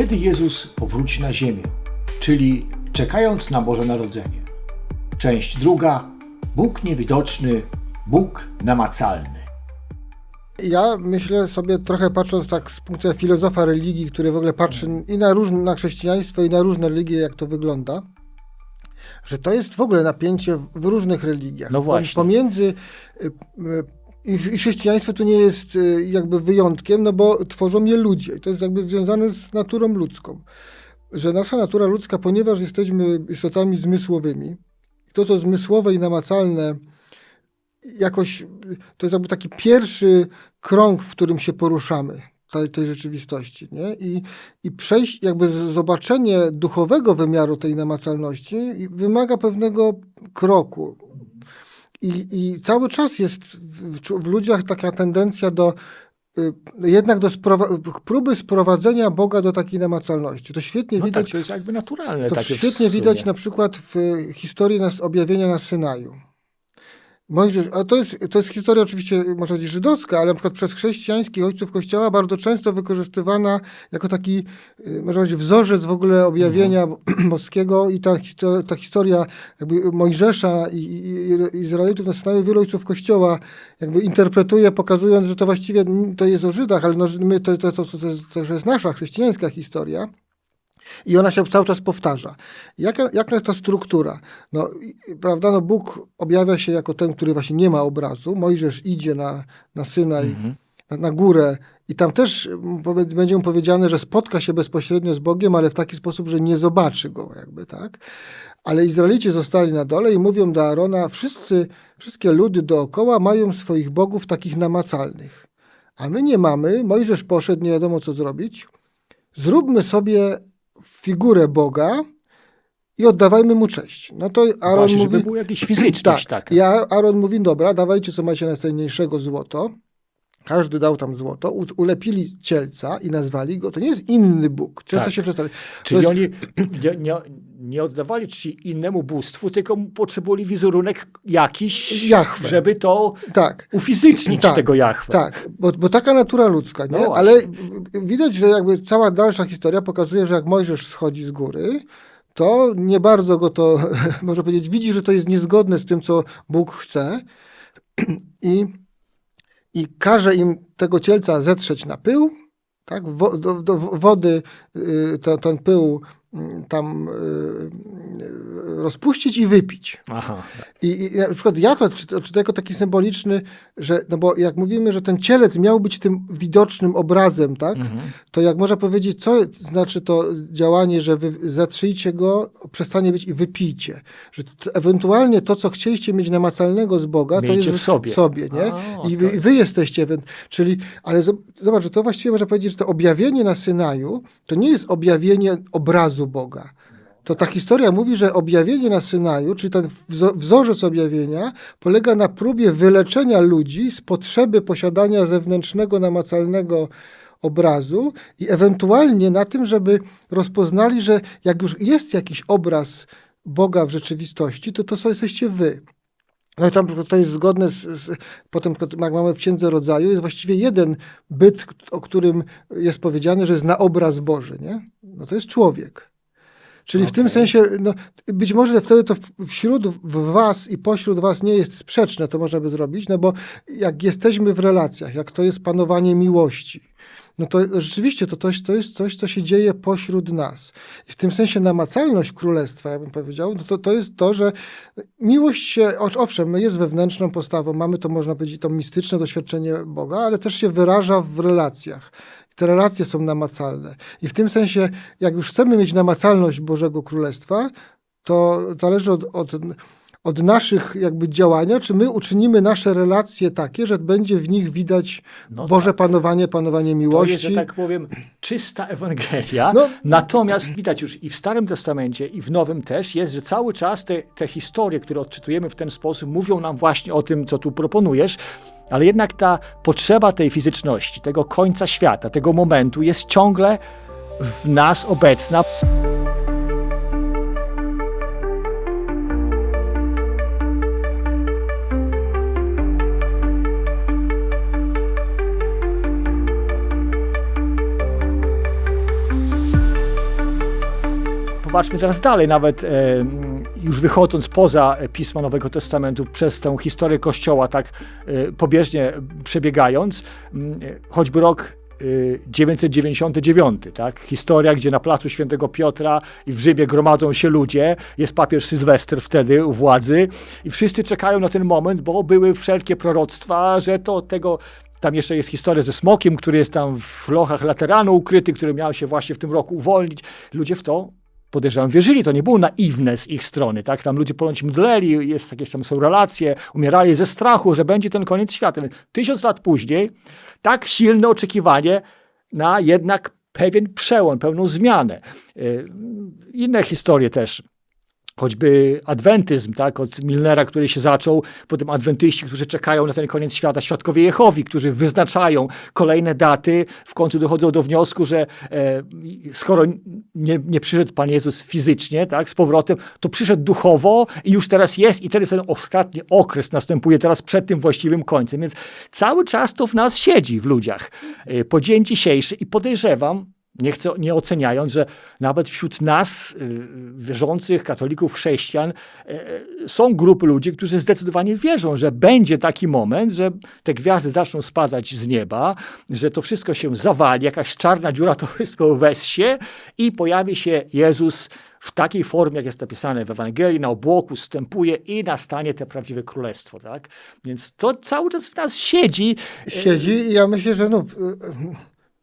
Kiedy Jezus powróci na ziemię, czyli czekając na Boże Narodzenie. Część druga. Bóg niewidoczny, Bóg namacalny. Ja myślę sobie trochę patrząc tak z punktu widzenia filozofa religii, który w ogóle patrzy i na różne, na chrześcijaństwo i na różne religie, jak to wygląda, że to jest w ogóle napięcie w, różnych religiach. No właśnie. Pomiędzy y, y, i chrześcijaństwo tu nie jest y, jakby wyjątkiem, no bo tworzą je ludzie. I to jest jakby związane z naturą ludzką. Że nasza natura ludzka, ponieważ jesteśmy istotami zmysłowymi, to co zmysłowe i namacalne jakoś to jest jakby taki pierwszy krąg, w którym się poruszamy tej, tej rzeczywistości. Nie? I, I przejść, jakby zobaczenie duchowego wymiaru tej namacalności wymaga pewnego kroku. I, I cały czas jest w, w, ludziach taka tendencja do y, jednak do sprowa- próby sprowadzenia Boga do takiej namacalności. To świetnie No widać tak, to jest jakby naturalne. to świetnie widać na przykład w historii nas, objawienia na Synaju. Mojżesz, a to jest, to jest historia oczywiście, można powiedzieć, żydowska, ale na przykład przez chrześcijańskich ojców Kościoła bardzo często wykorzystywana jako taki, y, można powiedzieć, wzorzec w ogóle objawienia boskiego i ta, ta historia jakby Mojżesza i, i, Izraelitów na Synaju wielu ojców Kościoła jakby interpretuje, pokazując, że to właściwie to jest o Żydach, ale no, my, to, to, to, to, to, to że jest nasza chrześcijańska historia. I ona się cały czas powtarza. Jaka, jaka jest ta struktura? No, prawda, no Bóg objawia się jako ten, który właśnie nie ma obrazu. Mojżesz idzie na, na Synaj, Mhm. na, na górę i tam też mm, będzie mu powiedziane, że spotka się bezpośrednio z Bogiem, ale w taki sposób, że nie zobaczy go jakby, tak? Ale Izraelici zostali na dole i mówią do Arona, wszyscy, wszystkie ludy dookoła mają swoich bogów takich namacalnych. A my nie mamy. Mojżesz poszedł, nie wiadomo co zrobić. Zróbmy sobie figurę Boga i oddawajmy mu cześć. No to Aaron Właśnie, mówi... żeby był jakiś fizyczność Tak. taka. I Aaron mówi, dobra, dawajcie co macie najcenniejszego złoto. Każdy dał tam złoto, ulepili cielca i nazwali go. To nie jest inny Bóg. Często Tak. się przedstawia. Czyli jest- oni nie, nie, nie oddawali czci innemu bóstwu, tylko potrzebowali wizerunek jakiś, Jahwe. żeby to Tak. ufizycznić Tak, tego Jahwe. Tak, bo, bo taka natura ludzka, nie? No. Ale widać, że jakby cała dalsza historia pokazuje, że jak Mojżesz schodzi z góry, to nie bardzo go to, można powiedzieć, widzi, że to jest niezgodne z tym, co Bóg chce i, i każe im tego cielca zetrzeć na pył, tak? Do, do wody y, to, ten pył tam y, y, rozpuścić i wypić. Aha. I, I na przykład ja to czytam jako taki symboliczny, że, no bo jak mówimy, że ten cielec miał być tym widocznym obrazem, tak? Mhm. To jak można powiedzieć, co znaczy to działanie, że wy zatrzyjcie go, przestanie być i wypijcie. Że ewentualnie to, co chcieliście mieć namacalnego z Boga, to Miejcie jest w sobie. sobie nie? A, I to wy, wy jesteście, czyli, ale zob- zobacz, że to właściwie można powiedzieć, że to objawienie na Synaju, to nie jest objawienie obrazu Boga. To ta historia mówi, że objawienie na Synaju, czyli ten wzo- wzorzec objawienia, polega na próbie wyleczenia ludzi z potrzeby posiadania zewnętrznego, namacalnego obrazu i ewentualnie na tym, żeby rozpoznali, że jak już jest jakiś obraz Boga w rzeczywistości, to to są jesteście wy. No i tam to jest zgodne z, z potem, jak mamy w Księdze Rodzaju, jest właściwie jeden byt, o którym jest powiedziane, że jest na obraz Boży, nie? No to jest człowiek. Czyli w tym sensie, no, być może wtedy to wśród was i pośród was nie jest sprzeczne, to można by zrobić, no bo jak jesteśmy w relacjach, jak to jest panowanie miłości, no to rzeczywiście to, to, to jest coś, co się dzieje pośród nas. I w tym sensie namacalność królestwa, ja bym powiedział, no to, to jest to, że miłość się, ow- owszem, no jest wewnętrzną postawą, mamy to, można powiedzieć, to mistyczne doświadczenie Boga, ale też się wyraża w relacjach. Te relacje są namacalne. I w tym sensie, jak już chcemy mieć namacalność Bożego Królestwa, to zależy od, od, od naszych jakby działania, czy my uczynimy nasze relacje takie, że będzie w nich widać No Boże tak. panowanie, panowanie To miłości. jest, że tak powiem, czysta Ewangelia. No. Natomiast widać już i w Starym Testamencie, i w Nowym też jest, że cały czas te, te historie, które odczytujemy w ten sposób, mówią nam właśnie o tym, co tu proponujesz. Ale jednak ta potrzeba tej fizyczności, tego końca świata, tego momentu jest ciągle w nas obecna. popatrzmy zaraz dalej, nawet mm, już wychodząc poza e, Pisma Nowego Testamentu, przez tę historię Kościoła, tak e, pobieżnie przebiegając, e, choćby rok e, 999, tak? Historia, gdzie na placu Świętego Piotra i w Rzymie gromadzą się ludzie, jest papież Sylwester wtedy u władzy i wszyscy czekają na ten moment, bo były wszelkie proroctwa, że to tego tam jeszcze jest historia ze smokiem, który jest tam w lochach Lateranu ukryty, który miał się właśnie w tym roku uwolnić. Ludzie w to podejrzewam, wierzyli. To nie było naiwne z ich strony, tak? Tam ludzie ponoć mdleli, jest, jakieś tam są relacje, umierali ze strachu, że będzie ten koniec świata. Tysiąc lat później tak silne oczekiwanie na jednak pewien przełom, pełną zmianę. Y, Inne historie też choćby adwentyzm, tak, od Milnera, który się zaczął, potem adwentyści, którzy czekają na ten koniec świata, świadkowie Jehowi, którzy wyznaczają kolejne daty, w końcu dochodzą do wniosku, że e, skoro nie, nie przyszedł Pan Jezus fizycznie, tak, z powrotem, to przyszedł duchowo i już teraz jest i teraz ten ostatni okres następuje teraz przed tym właściwym końcem, więc cały czas to w nas siedzi w ludziach e, po dzień dzisiejszy i podejrzewam, nie, chcę, nie oceniając, że nawet wśród nas, y, wierzących, katolików, chrześcijan, y, są grupy ludzi, którzy zdecydowanie wierzą, że będzie taki moment, że te gwiazdy zaczną spadać z nieba, że to wszystko się zawali, jakaś czarna dziura to wszystko wessie i pojawi się Jezus w takiej formie, jak jest napisane w Ewangelii, na obłoku stępuje i nastanie te prawdziwe królestwo. Tak? Więc to cały czas w nas siedzi. Siedzi i ja myślę, że no,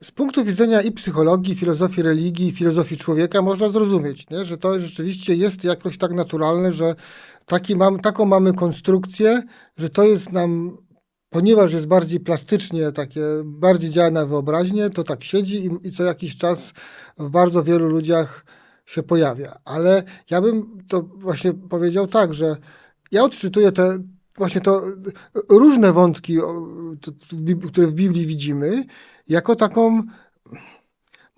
z punktu widzenia i psychologii, filozofii religii, filozofii człowieka można zrozumieć, nie? że to rzeczywiście jest jakoś tak naturalne, że taki mam, taką mamy konstrukcję, że to jest nam, ponieważ jest bardziej plastycznie, takie bardziej działa na wyobraźnię, to tak siedzi i, i co jakiś czas w bardzo wielu ludziach się pojawia. Ale ja bym to właśnie powiedział tak, że ja odczytuję te właśnie to różne wątki, które w Biblii widzimy, jako taką,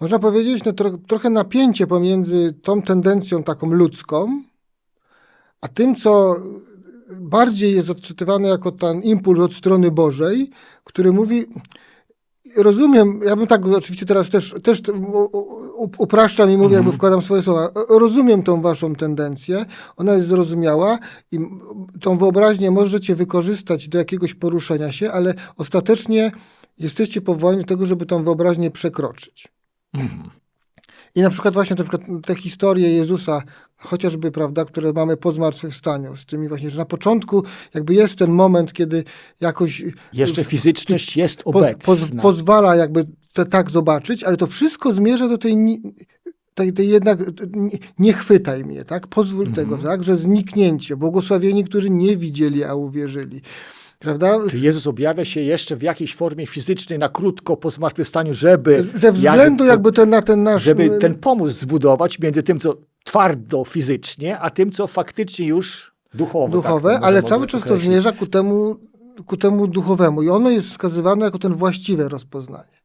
można powiedzieć, no, tro, trochę napięcie pomiędzy tą tendencją taką ludzką, a tym, co bardziej jest odczytywane jako ten impuls od strony Bożej, który mówi, rozumiem, ja bym tak oczywiście teraz też, też upraszczam i mówię, jakby wkładam swoje słowa, rozumiem tą waszą tendencję, ona jest zrozumiała i tą wyobraźnię możecie wykorzystać do jakiegoś poruszenia się, ale ostatecznie jesteście powołani do tego, żeby tą wyobraźnię przekroczyć. I na przykład właśnie na przykład te historie Jezusa, chociażby, prawda, które mamy po zmartwychwstaniu, z tymi właśnie, że na początku jakby jest ten moment, kiedy jakoś Jeszcze fizyczność jest po, obecna. poz, pozwala jakby te tak zobaczyć, ale to wszystko zmierza do tej, tej, tej jednak nie, nie chwytaj mnie, tak? Pozwól Mhm. tego, tak? Że zniknięcie, błogosławieni, którzy nie widzieli, a uwierzyli. Prawda? Czy Jezus objawia się jeszcze w jakiejś formie fizycznej na krótko po zmartwychwstaniu, żeby, Ze względu jakby ten, na ten nasz... żeby ten pomysł zbudować między tym, co twardo fizycznie, a tym, co faktycznie już duchowo. duchowe, tak, to ale cały czas to określić. zmierza ku temu, ku temu duchowemu i ono jest wskazywane jako ten właściwe rozpoznanie.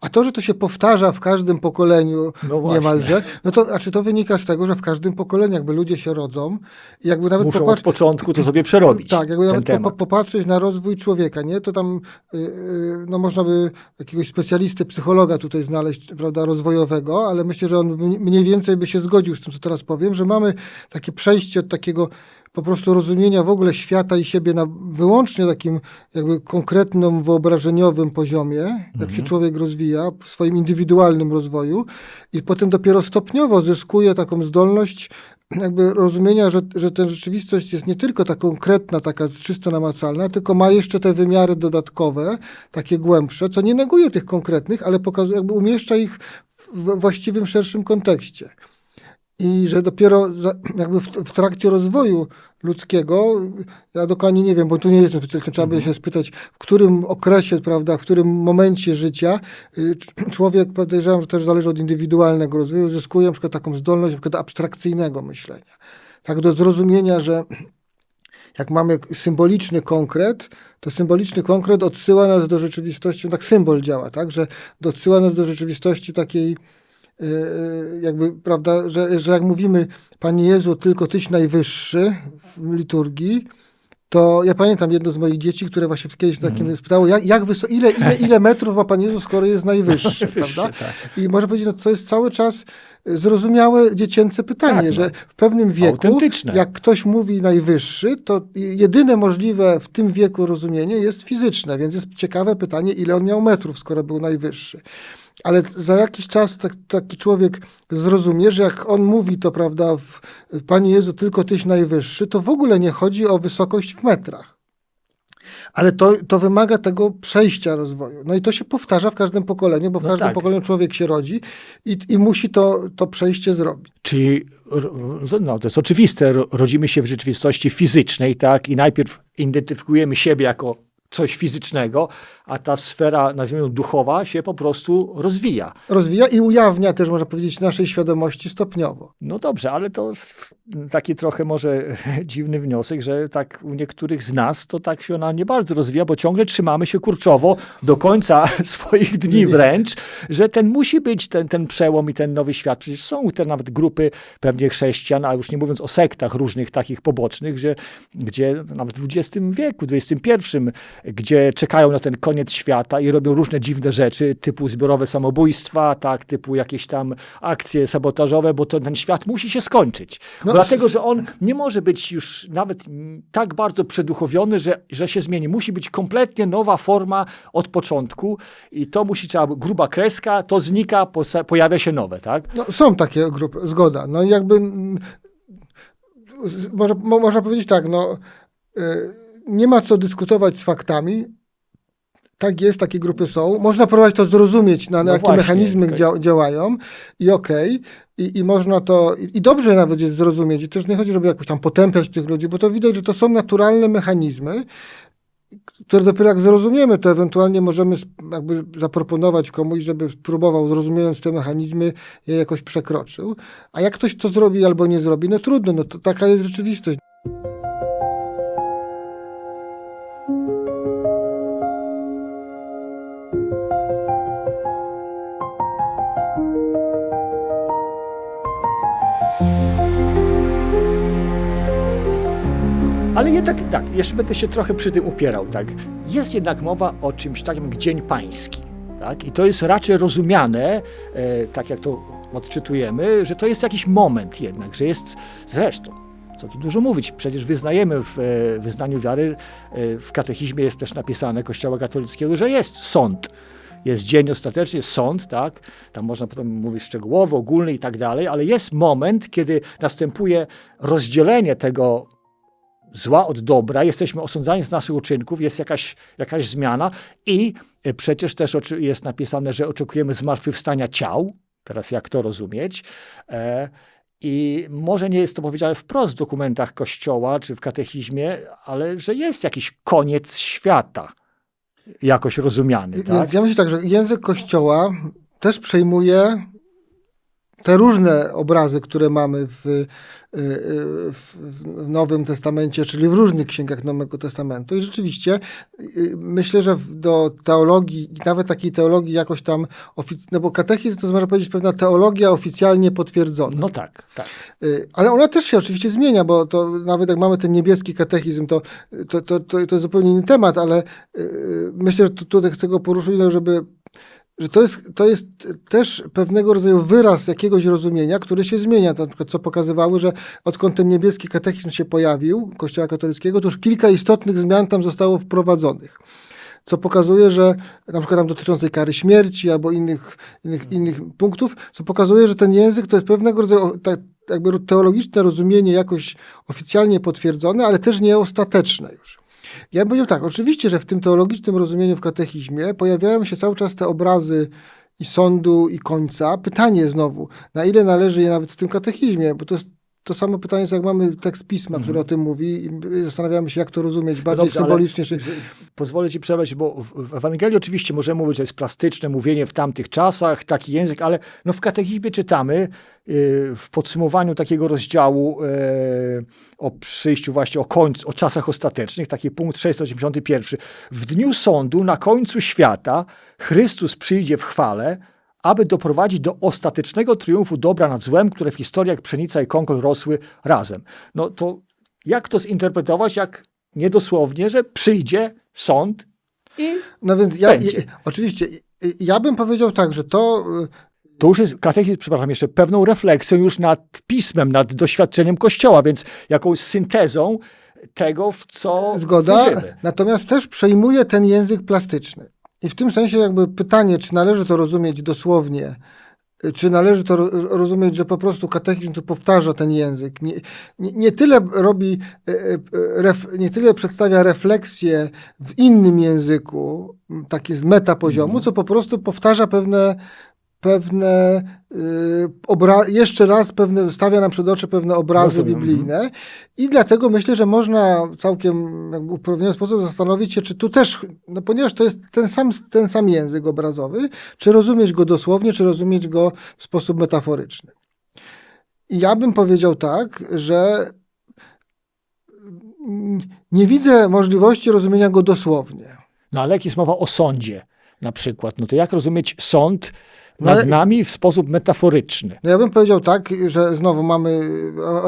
A to, że to się powtarza w każdym pokoleniu No niemalże, no to znaczy to wynika z tego, że w każdym pokoleniu jakby ludzie się rodzą i jakby nawet Muszą popatrz- od początku to sobie przerobić. tak, jakby nawet temat. popatrzeć na rozwój człowieka, nie? To tam y, y, no można by jakiegoś specjalisty, psychologa tutaj znaleźć, prawda, rozwojowego, ale myślę, że on mniej więcej by się zgodził z tym, co teraz powiem, że mamy takie przejście od takiego po prostu rozumienia w ogóle świata i siebie na wyłącznie takim jakby konkretnym, wyobrażeniowym poziomie, jak się człowiek rozwija w swoim indywidualnym rozwoju i potem dopiero stopniowo zyskuje taką zdolność jakby rozumienia, że, że ta rzeczywistość jest nie tylko ta konkretna, taka czysto namacalna, tylko ma jeszcze te wymiary dodatkowe, takie głębsze, co nie neguje tych konkretnych, ale pokazuje, jakby umieszcza ich w właściwym, szerszym kontekście. I że dopiero jakby w, w trakcie rozwoju ludzkiego, ja dokładnie nie wiem, bo tu nie jestem specjalistą, trzeba by się spytać, w którym okresie, prawda, w którym momencie życia y, cz- człowiek, podejrzewam, że też zależy od indywidualnego rozwoju, zyskuje na przykład taką zdolność na przykład do abstrakcyjnego myślenia. Tak do zrozumienia, że jak mamy symboliczny konkret, to symboliczny konkret odsyła nas do rzeczywistości, tak symbol działa, tak, że odsyła nas do rzeczywistości takiej, jakby, prawda, że, że jak mówimy Panie Jezu, tylko Tyś najwyższy w liturgii, to ja pamiętam jedno z moich dzieci, które właśnie kiedyś takim Mhm. spytało, jak, jak wyso- ile, ile, ile metrów ma Pan Jezus, skoro jest najwyższy, Wyższy, prawda? tak. I można powiedzieć, no to jest cały czas y, zrozumiałe dziecięce pytanie, Tak, no. że w pewnym wieku, jak ktoś mówi najwyższy, to jedyne możliwe w tym wieku rozumienie jest fizyczne, więc jest ciekawe pytanie, ile on miał metrów, skoro był najwyższy. Ale za jakiś czas tak, taki człowiek zrozumie, że jak on mówi to, prawda, w, Panie Jezu, tylko Tyś najwyższy, to w ogóle nie chodzi o wysokość w metrach. Ale to, to wymaga tego przejścia rozwoju. No i to się powtarza w każdym pokoleniu, bo w No każdym tak. pokoleniu człowiek się rodzi i, i musi to, to przejście zrobić. Czyli no, to jest oczywiste, ro- rodzimy się w rzeczywistości fizycznej, tak, i najpierw identyfikujemy siebie jako coś fizycznego, a ta sfera, nazwijmy ją duchowa, się po prostu rozwija. Rozwija i ujawnia też, można powiedzieć, naszej świadomości stopniowo. No dobrze, ale to taki trochę może dziwny wniosek, że tak u niektórych z nas to tak się ona nie bardzo rozwija, bo ciągle trzymamy się kurczowo do końca swoich dni wręcz, że ten musi być ten, ten przełom i ten nowy świat. Przecież są te nawet grupy pewnie chrześcijan, a już nie mówiąc o sektach różnych takich pobocznych, że, gdzie nawet w XX wieku, XXI, gdzie czekają na ten koniec świata i robią różne dziwne rzeczy, typu zbiorowe samobójstwa, tak, typu jakieś tam akcje sabotażowe, bo to, ten świat musi się skończyć. No, Dlatego, że on nie może być już nawet tak bardzo przeduchowiony, że, że się zmieni. Musi być kompletnie nowa forma od początku i to musi trzeba, gruba kreska, to znika, pojawia się nowe, tak? No, są takie grupy, zgoda. No i jakby z- można, mo, można powiedzieć tak, no y, nie ma co dyskutować z faktami. Tak jest, takie grupy są. Można próbować to zrozumieć, na, na No jakie właśnie, mechanizmy dzia, działają i okej. I, I można to, i, i dobrze nawet jest zrozumieć. I też nie chodzi, żeby jakoś tam potępiać tych ludzi, bo to widać, że to są naturalne mechanizmy, które dopiero jak zrozumiemy, to ewentualnie możemy jakby zaproponować komuś, żeby próbował, zrozumiejąc te mechanizmy, je jakoś przekroczył. A jak ktoś to zrobi albo nie zrobi, no trudno, no to taka jest rzeczywistość. Ale jednak tak, jeszcze będę się trochę przy tym upierał, tak. Jest jednak mowa o czymś takim jak Dzień Pański, tak. I to jest raczej rozumiane, e, tak jak to odczytujemy, że to jest jakiś moment jednak, że jest zresztą. Co tu dużo mówić, przecież wyznajemy w e, wyznaniu wiary, e, w katechizmie jest też napisane Kościoła katolickiego, że jest sąd. Jest dzień ostateczny, jest sąd, tak? Tam można potem mówić szczegółowo, ogólny i tak dalej, ale jest moment, kiedy następuje rozdzielenie tego zła od dobra, jesteśmy osądzani z naszych uczynków, jest jakaś, jakaś zmiana i e, przecież też jest napisane, że oczekujemy zmartwychwstania ciał. Teraz jak to rozumieć? E, I może nie jest to powiedziane wprost w dokumentach Kościoła czy w katechizmie, ale że jest jakiś koniec świata jakoś rozumiany. Tak? Ja myślę tak, że język Kościoła też przejmuje te różne obrazy, które mamy w, w, w Nowym Testamencie, czyli w różnych księgach Nowego Testamentu. I rzeczywiście y, myślę, że do teologii, nawet takiej teologii jakoś tam, no bo katechizm to można powiedzieć pewna teologia oficjalnie potwierdzona. No tak, tak. Y, Ale ona też się oczywiście zmienia, bo to nawet jak mamy ten niebieski katechizm, to, to, to, to, to jest zupełnie inny temat, ale y, myślę, że tu, tutaj chcę go poruszyć, żeby że to jest, to jest też pewnego rodzaju wyraz jakiegoś rozumienia, który się zmienia. To na przykład co pokazywały, że odkąd ten niebieski katechizm się pojawił, Kościoła katolickiego, to już kilka istotnych zmian tam zostało wprowadzonych. Co pokazuje, że na przykład tam dotyczącej kary śmierci albo innych, innych, innych punktów, co pokazuje, że ten język to jest pewnego rodzaju tak, jakby teologiczne rozumienie jakoś oficjalnie potwierdzone, ale też nieostateczne już. Ja bym powiedział tak, oczywiście, że w tym teologicznym rozumieniu w katechizmie pojawiają się cały czas te obrazy i sądu, i końca. Pytanie znowu, na ile należy je nawet w tym katechizmie, bo to jest to samo pytanie, jak mamy tekst pisma, który o tym mówi i zastanawiamy się, jak to rozumieć bardziej dobrze, symbolicznie. Czy... Pozwolę ci przerwać, bo w, Ewangelii oczywiście możemy mówić, że jest plastyczne mówienie w tamtych czasach, taki język, ale no w katechizmie czytamy y, w podsumowaniu takiego rozdziału y, o przyjściu właśnie, o końcu, o czasach ostatecznych, taki punkt 681. W dniu sądu, na końcu świata, Chrystus przyjdzie w chwale, aby doprowadzić do ostatecznego triumfu dobra nad złem, które w historii jak pszenica i konkol rosły razem. No to jak to zinterpretować, jak niedosłownie, że przyjdzie sąd i No więc ja, Będzie. oczywiście, ja bym powiedział tak, że to y, to już jest katechizm, przepraszam, jeszcze pewną refleksją już nad pismem, nad doświadczeniem Kościoła, więc jakąś syntezą tego, w co Zgoda, wierzymy. natomiast też przejmuje ten język plastyczny. I w tym sensie jakby pytanie, czy należy to rozumieć dosłownie, y, czy należy to ro- rozumieć, że po prostu katechizm tu powtarza ten język. Nie, nie, nie tyle robi, y, y, ref, nie tyle przedstawia refleksję w innym języku, taki z metapoziomu, Mhm. co po prostu powtarza pewne pewne y, obra- jeszcze raz pewne, stawia nam przed oczy pewne obrazy Rozumiem, biblijne i dlatego myślę, że można całkiem jakby uprawniony sposób zastanowić się, czy tu też, no ponieważ to jest ten sam, ten sam język obrazowy, czy rozumieć go dosłownie, czy rozumieć go w sposób metaforyczny. I ja bym powiedział tak, że mm, nie widzę możliwości rozumienia go dosłownie. No ale jak jest mowa o sądzie na przykład, no to jak rozumieć sąd nad ale- nami w sposób metaforyczny? No ja bym powiedział tak, że znowu mamy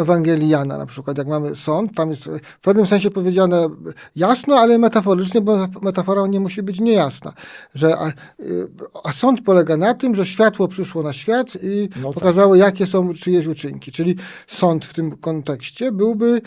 Ewangelii Jana na przykład, jak mamy sąd, tam jest w pewnym sensie powiedziane jasno, ale metaforycznie, bo metafora nie musi być niejasna. Że, a, y, a sąd polega na tym, że światło przyszło na świat i No tak. pokazało, jakie są czyjeś uczynki. Czyli sąd w tym kontekście byłby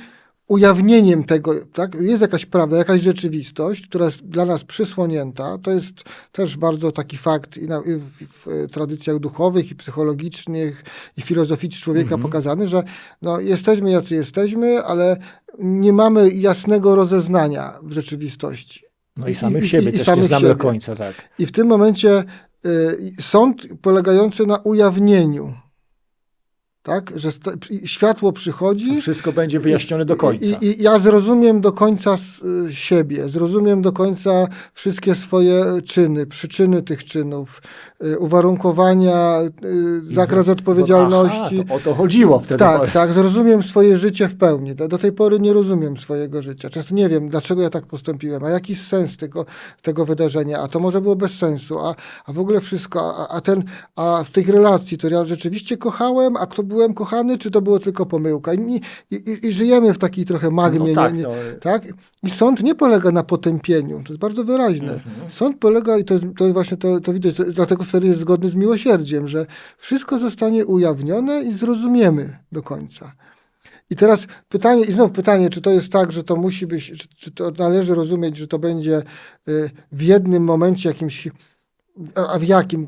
ujawnieniem tego, tak? Jest jakaś prawda, jakaś rzeczywistość, która jest dla nas przysłonięta. To jest też bardzo taki fakt i, na, i w, w tradycjach duchowych, i psychologicznych, i filozoficznych człowieka Mhm. pokazany, że no, jesteśmy jacy jesteśmy, ale nie mamy jasnego rozeznania w rzeczywistości. No i samych i- siebie i też samych nie znamy siebie. do końca, tak. I w tym momencie y, sąd polegający na ujawnieniu. Tak? Że światło przychodzi. Wszystko będzie wyjaśnione do końca. I, i, ja zrozumiem do końca siebie, zrozumiem do końca wszystkie swoje czyny, przyczyny tych czynów, uwarunkowania, y, zakres No, odpowiedzialności. Aha, to o to chodziło wtedy. Tak, tak, zrozumiem swoje życie w pełni. Do, tej pory nie rozumiem swojego życia. Często nie wiem, dlaczego ja tak postąpiłem, a jaki jest sens tego, tego wydarzenia, a to może było bez sensu, a, a w ogóle wszystko, a, a, ten, a w tych relacji, to ja rzeczywiście kochałem, a kto byłem kochany, czy to było tylko pomyłka. I, i, i, żyjemy w takiej trochę magmie. No tak, nie, nie, no. tak? I sąd nie polega na potępieniu, to jest bardzo wyraźne. Mhm. Sąd polega, i to, jest, to jest właśnie to, to widać, to, dlatego wtedy jest zgodny z miłosierdziem, że wszystko zostanie ujawnione i zrozumiemy do końca. I teraz pytanie, i znów pytanie, czy to jest tak, że to musi być, czy, czy to należy rozumieć, że to będzie y, w jednym momencie jakimś, a, w jakim?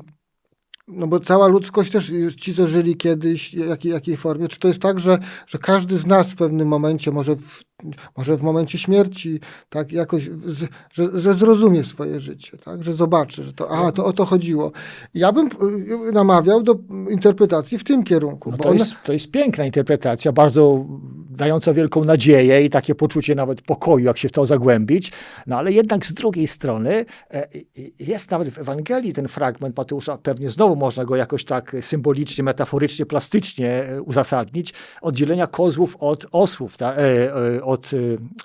No bo cała ludzkość też, ci co żyli kiedyś, jakiej, jakiej formie, czy to jest tak, że, że każdy z nas w pewnym momencie, może w, może w momencie śmierci, tak jakoś, z, że, że zrozumie swoje życie, tak, że zobaczy, że to, aha, to o to chodziło. Ja bym y, namawiał do interpretacji w tym kierunku, No bo to, ona, jest, to jest piękna interpretacja, bardzo dająca wielką nadzieję i takie poczucie nawet pokoju, jak się w to zagłębić. No ale jednak z drugiej strony e, jest nawet w Ewangelii ten fragment Mateusza, pewnie znowu można go jakoś tak symbolicznie, metaforycznie, plastycznie e, uzasadnić, oddzielenia kozłów od osłów, ta, e, e, od e,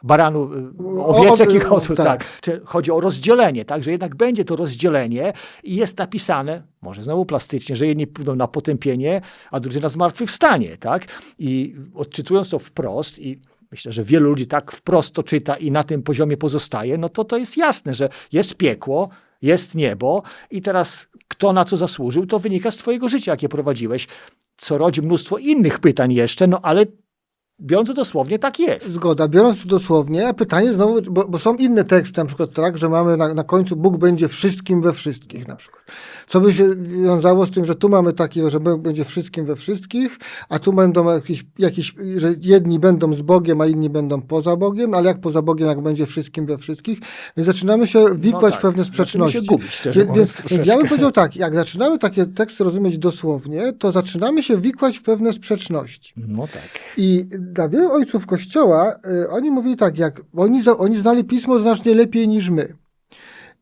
baranu, e, owieczek i o- kozłów, tak. tak. Czy chodzi o rozdzielenie, tak, że jednak będzie to rozdzielenie i jest napisane, może znowu plastycznie, że jedni pójdą na potępienie, a drudzy na zmartwychwstanie, tak? I odczytując to wprost i myślę, że wielu ludzi tak wprost to czyta i na tym poziomie pozostaje, no to to jest jasne, że jest piekło, jest niebo i teraz kto na co zasłużył, to wynika z twojego życia, jakie prowadziłeś, co rodzi mnóstwo innych pytań jeszcze, no ale biorąc dosłownie, tak jest. Zgoda, biorąc dosłownie, a pytanie znowu, bo, bo są inne teksty, na przykład tak, że mamy na, na końcu Bóg będzie wszystkim we wszystkich na przykład. Co by się wiązało z tym, że tu mamy takie, że Bóg będzie wszystkim we wszystkich, a tu będą jakieś, jakieś, że jedni będą z Bogiem, a inni będą poza Bogiem, ale jak poza Bogiem, jak będzie wszystkim we wszystkich, więc zaczynamy się wikłać tak. w pewne Zaczynamy się sprzeczności. gubić, szczerze Więc, więc, ja bym powiedział tak, jak zaczynamy takie teksty rozumieć dosłownie, to zaczynamy się wikłać w pewne sprzeczności. No tak. I dla wielu ojców Kościoła y, oni mówili tak, jak oni, oni znali pismo znacznie lepiej niż my.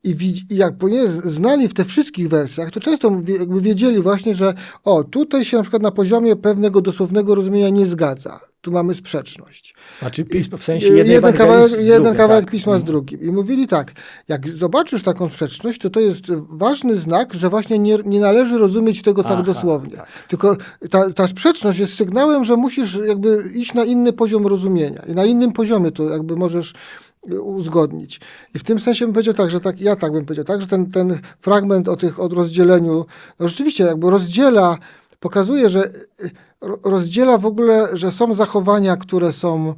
I, I jak ponieważ znali w tych wszystkich wersjach, to często jakby wiedzieli właśnie, że o, tutaj się na przykład na poziomie pewnego dosłownego rozumienia nie zgadza. Tu mamy sprzeczność. Znaczy pismo w sensie jednej jeden Ewangelii kawałek, jeden kawałek tak. pisma z drugim. I mówili tak, jak zobaczysz taką sprzeczność, to to jest ważny znak, że właśnie nie, nie należy rozumieć tego tak Aha, dosłownie. tak. Tylko ta, ta sprzeczność jest sygnałem, że musisz jakby iść na inny poziom rozumienia. I na innym poziomie to jakby możesz y, uzgodnić. I w tym sensie bym powiedział tak, że tak, ja tak bym powiedział tak, że ten, ten fragment o tych, o rozdzieleniu, no rzeczywiście jakby rozdziela, pokazuje, że y, ro- rozdziela w ogóle, że są zachowania, które są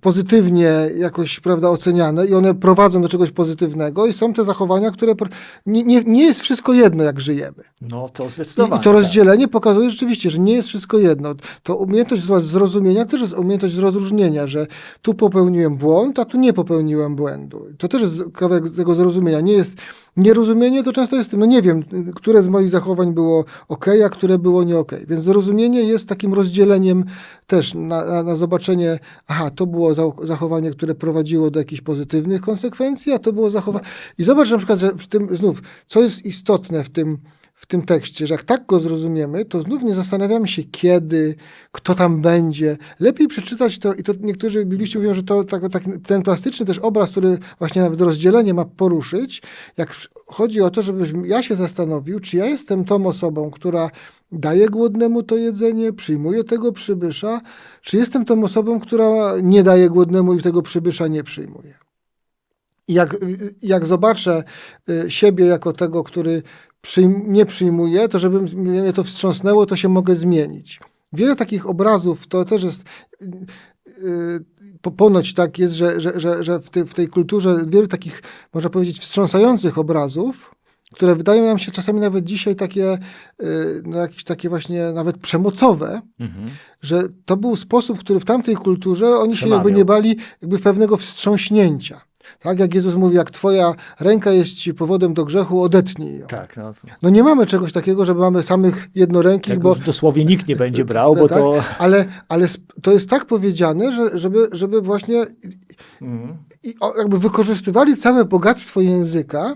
pozytywnie jakoś prawda, oceniane i one prowadzą do czegoś pozytywnego i są te zachowania, które nie, nie, nie jest wszystko jedno, jak żyjemy. No to I, zdecydowanie. I to rozdzielenie pokazuje rzeczywiście, że nie jest wszystko jedno. To umiejętność zro- zrozumienia też jest umiejętność rozróżnienia, że tu popełniłem błąd, a tu nie popełniłem błędu. To też jest kawałek tego zrozumienia. Nie jest nierozumienie, to często jest tym, no nie wiem, które z moich zachowań było ok, a które było nie ok. Więc zrozumienie jest takim rozdzieleniem też na, na, zobaczenie, aha, to było za, zachowanie, które prowadziło do jakichś pozytywnych konsekwencji, a to było zachowanie. I zobacz na przykład, że w tym znów, co jest istotne w tym, w tym tekście, że jak tak go zrozumiemy, to znów nie zastanawiamy się kiedy, kto tam będzie. Lepiej przeczytać to, i to niektórzy bibliści mówią, że to tak, tak, ten plastyczny też obraz, który właśnie nawet rozdzielenie ma poruszyć, jak chodzi o to, żebym ja się zastanowił, czy ja jestem tą osobą, która daje głodnemu to jedzenie, przyjmuje tego przybysza, czy jestem tą osobą, która nie daje głodnemu i tego przybysza nie przyjmuje. Jak, jak zobaczę y, siebie jako tego, który przyjm- nie przyjmuje, to żeby mnie to wstrząsnęło, to się mogę zmienić. Wiele takich obrazów to też jest. y, y, po- Ponoć tak jest, że, że, że, że w, w tej kulturze wiele takich, można powiedzieć, wstrząsających obrazów, które wydają nam się czasami nawet dzisiaj takie, y, no jakieś takie właśnie nawet przemocowe, Mhm. że to był sposób, który w tamtej kulturze oni się Przemawiał. jakby nie bali jakby pewnego wstrząśnięcia. Tak jak Jezus mówi, jak twoja ręka jest ci powodem do grzechu, odetnij ją. Tak, no, No nie mamy czegoś takiego, żeby mamy samych jednorękich, tak bo już dosłownie nikt nie będzie brał, bo tak, to... ale, ale to jest tak powiedziane, że, żeby, żeby właśnie Mhm. i jakby wykorzystywali całe bogactwo języka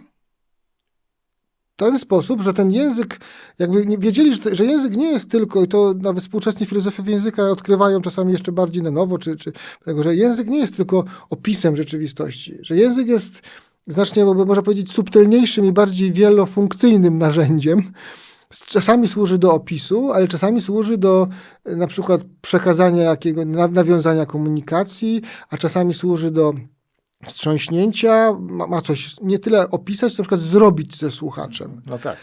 ten sposób, że ten język, jakby wiedzieli, że, że język nie jest tylko, i to nawet współczesni filozofowie języka odkrywają czasami jeszcze bardziej na nowo, czy, czy tego, że język nie jest tylko opisem rzeczywistości, że język jest znacznie, można powiedzieć, subtelniejszym i bardziej wielofunkcyjnym narzędziem. Czasami służy do opisu, ale czasami służy do e, na przykład przekazania jakiego, na- nawiązania komunikacji, a czasami służy do wstrząśnięcia, ma, ma coś nie tyle opisać, co na przykład zrobić ze słuchaczem. No tak.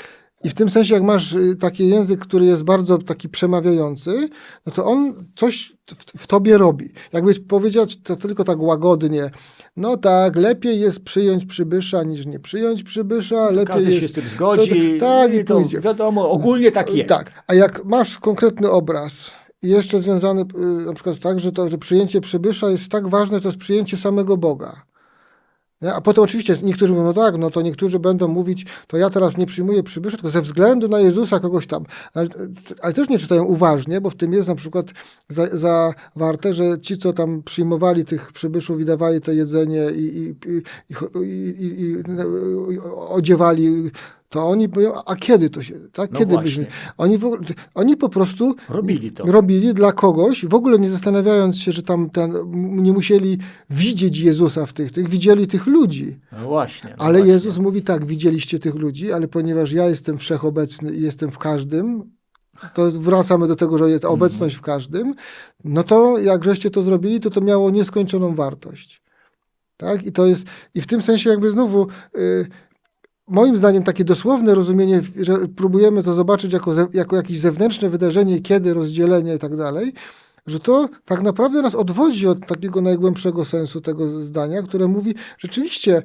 I w tym sensie, jak masz y, taki język, który jest bardzo taki przemawiający, no to on coś w, w tobie robi. Jakby powiedzieć to tylko tak łagodnie, no tak, lepiej jest przyjąć przybysza niż nie przyjąć przybysza, lepiej Każdy jest... się z tym zgodzi. to- tak, i to pójdzie. wiadomo, ogólnie tak jest. Tak, a jak masz konkretny obraz i jeszcze związany y, na przykład tak, że to, że przyjęcie przybysza jest tak ważne, co jest przyjęcie samego Boga. A potem oczywiście niektórzy mówią, no tak, no to niektórzy będą mówić, to ja teraz nie przyjmuję przybysza, tylko ze względu na Jezusa kogoś tam. Ale, ale też nie czytają uważnie, bo w tym jest na przykład za, zawarte, że ci, co tam przyjmowali tych przybyszów i dawali to jedzenie i, i, i, i odziewali, to oni a kiedy to się, tak? No kiedy właśnie. byśmy... Oni, w oni po prostu Robili to. robili dla kogoś, w ogóle nie zastanawiając się, że tam ten, nie musieli widzieć Jezusa w tych, tych widzieli tych ludzi. No właśnie. no Ale właśnie. Jezus mówi tak, widzieliście tych ludzi, ale ponieważ ja jestem wszechobecny i jestem w każdym, to wracamy do tego, że jest Mhm. obecność w każdym, no to jak żeście to zrobili, to to miało nieskończoną wartość. Tak? I to jest, i w tym sensie jakby znowu, y, moim zdaniem takie dosłowne rozumienie, że próbujemy to zobaczyć jako, jako jakieś zewnętrzne wydarzenie, kiedy rozdzielenie i tak dalej, że to tak naprawdę nas odwodzi od takiego najgłębszego sensu tego zdania, które mówi rzeczywiście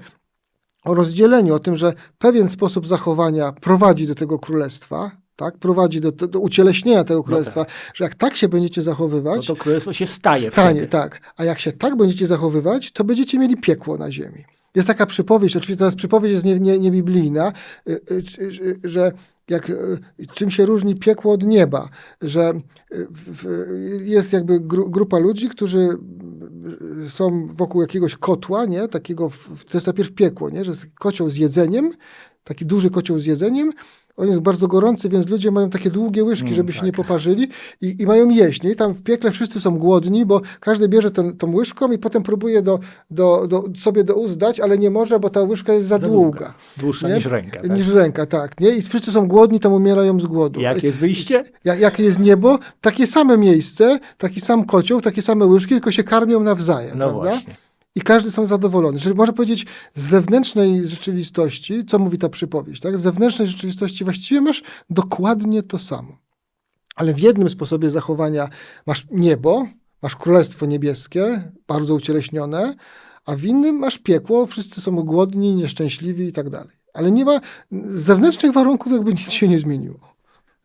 o rozdzieleniu, o tym, że pewien sposób zachowania prowadzi do tego królestwa, tak? prowadzi do, do, ucieleśnienia tego królestwa, że jak tak się będziecie No zachowywać, to królestwo się staje. stanie, wtedy. tak. A jak się tak będziecie zachowywać, to będziecie mieli piekło na ziemi. Jest taka przypowieść, oczywiście teraz przypowieść jest nie, nie, niebiblijna, y, y, czy- że- jak, y, czym się różni piekło od nieba, że y, w, jest jakby gru, grupa ludzi, którzy y, są wokół jakiegoś kotła, nie? Takiego, w- to jest najpierw piekło, nie? Że jest kocioł z jedzeniem, taki duży kocioł z jedzeniem, on jest bardzo gorący, więc ludzie mają takie długie łyżki, Mm, żeby się tak. nie poparzyli i, i mają jeść. Nie? I tam w piekle wszyscy są głodni, bo każdy bierze ten, tą łyżką i potem próbuje do, do, do, sobie do ust dać, ale nie może, bo ta łyżka jest za, Za długa. Dłuższa Nie? niż ręka. Tak? Niż ręka, tak. Nie? I wszyscy są głodni, tam umierają z głodu. Jakie jest wyjście? Jak, jakie jest niebo? Takie same miejsce, taki sam kocioł, takie same łyżki, tylko się karmią nawzajem. No prawda? właśnie. I każdy są zadowolony. Czyli można powiedzieć, z zewnętrznej rzeczywistości, co mówi ta przypowieść, tak? Z zewnętrznej rzeczywistości właściwie masz dokładnie to samo. Ale w jednym sposobie zachowania masz niebo, masz królestwo niebieskie, bardzo ucieleśnione, a w innym masz piekło, wszyscy są głodni, nieszczęśliwi i tak dalej. Ale nie ma, z zewnętrznych warunków jakby nic się nie zmieniło.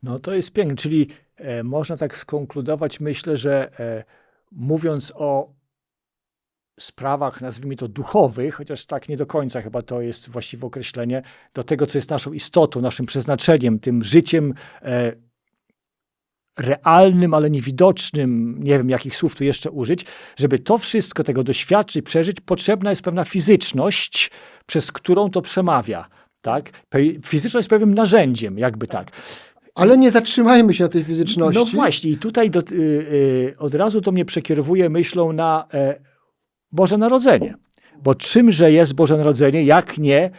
No to jest piękne, czyli e, można tak skonkludować, myślę, że e, mówiąc o sprawach, nazwijmy to duchowych, chociaż tak nie do końca chyba to jest właściwe określenie, do tego, co jest naszą istotą, naszym przeznaczeniem, tym życiem e, realnym, ale niewidocznym, nie wiem jakich słów tu jeszcze użyć, żeby to wszystko, tego doświadczyć, przeżyć, potrzebna jest pewna fizyczność, przez którą to przemawia. Tak? Fizyczność jest pewnym narzędziem, jakby tak. Ale nie zatrzymajmy się na tej fizyczności. No właśnie, i tutaj do, y, y, od razu to mnie przekierowuje myślą na e, Boże Narodzenie. Bo czymże jest Boże Narodzenie, jak nie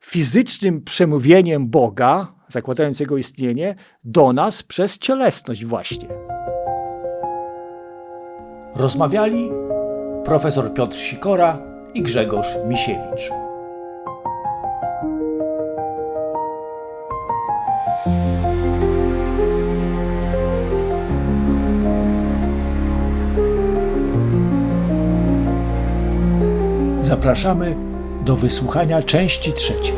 fizycznym przemówieniem Boga, zakładając Jego istnienie, do nas przez cielesność właśnie. Rozmawiali profesor Piotr Sikora i Grzegorz Misiewicz. Zapraszamy do wysłuchania części trzeciej.